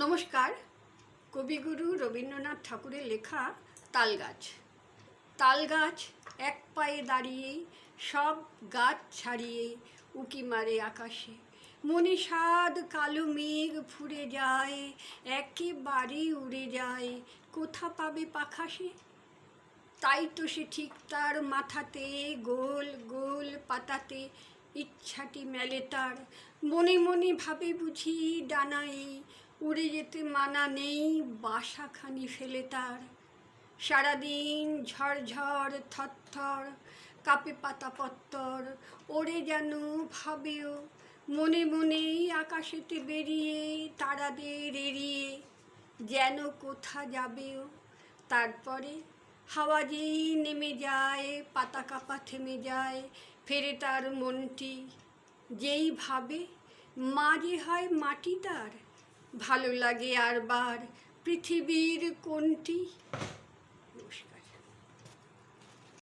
নমস্কার। কবিগুরু রবীন্দ্রনাথ ঠাকুরের লেখা তালগাছ। তালগাছ এক পায়ে দাঁড়িয়ে সব গাছ ছাড়িয়ে উকি মারে আকাশে। মনে সাদ কালো মেঘ ফুরে যায়, একেবারে উড়ে যায়, কোথা পাবে পাখাসে তাই তো সে ঠিক তার মাথাতে, গোল গোল পাতাতে ইচ্ছাটি মেলে তার। মনে মনে ভাবে বুঝি ডানাই উড়ে যেতে মানা নেই বাসাখানি ফেলে তার। সারাদিন ঝড়ঝড় থরথর, কাপে পাতা পত্তর, ওরে যেন ভাবেও। মনে মনেই আকাশেতে বেরিয়ে তারাদের এড়িয়ে যেন কোথা যাবেও। তারপরে হাওয়া যেই নেমে যায়, পাতা কাপা থেমে যায়, ফেরে তার মনটি যেই ভাবে মাঝে হয় মাটি তার। ভালো লাগে আর বার পৃথিবীর কোনটি?